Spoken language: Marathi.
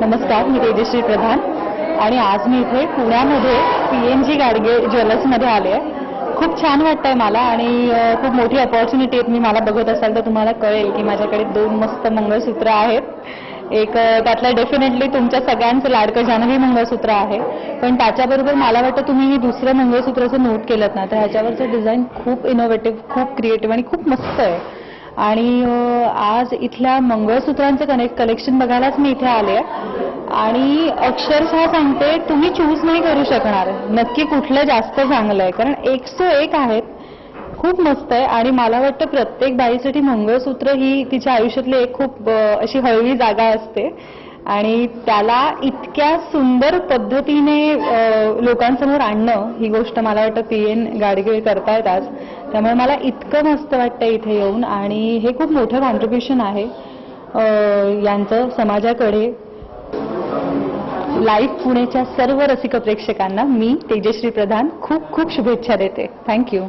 नमस्कार मी तेजश्री प्रधान आणि आज मी इथे पुण्यामध्ये पी एन जी गाडगे ज्वेलर्समध्ये आले आहे. खूप छान वाटतंय मला आणि खूप मोठी अपॉर्च्युनिटी आहे मी मला बघत असाल तर तुम्हाला कळेल की माझ्याकडे दोन मस्त मंगळसूत्र आहेत. एक त्यातलं डेफिनेटली तुमच्या सगळ्यांचं लाडकं जानवी मंगळसूत्र आहे. पण त्याच्याबरोबर मला वाटतं तुम्ही हे दुसरं मंगळसूत्राचं नोट केलं ना तर ह्याच्यावरचं डिझाईन खूप इनोव्हेटिव्ह खूप क्रिएटिव्ह आणि खूप मस्त आहे. आणि आज इथल्या मंगळसूत्रांचं कनेक्ट कलेक्शन बघायलाच मी इथे आले. आणि अक्षरशः सांगते तुम्ही चूज नाही करू शकणार. नक्की कुठलं जास्त चांगलं आहे. कारण एक सो एक आहेत. खूप मस्त आहे. आणि मला वाटतं प्रत्येक बाईसाठी मंगळसूत्र ही तिच्या आयुष्यातली एक खूप अशी हळवी जागा असते. आणि त्याला इतक्या सुंदर पद्धतीने लोकांसमोर आणणं ही गोष्ट मला वाटतं पी एन गाडगे करतायत आज. त्यामुळे मला इतकं मस्त वाटतं इथे येऊन आणि हे खूप मोठं कॉन्ट्रीब्युशन आहे यांचं समाजाकडे. लाईव्ह पुणेच्या सर्व रसिक प्रेक्षकांना मी तेजश्री प्रधान खूप खूप शुभेच्छा देते. थँक्यू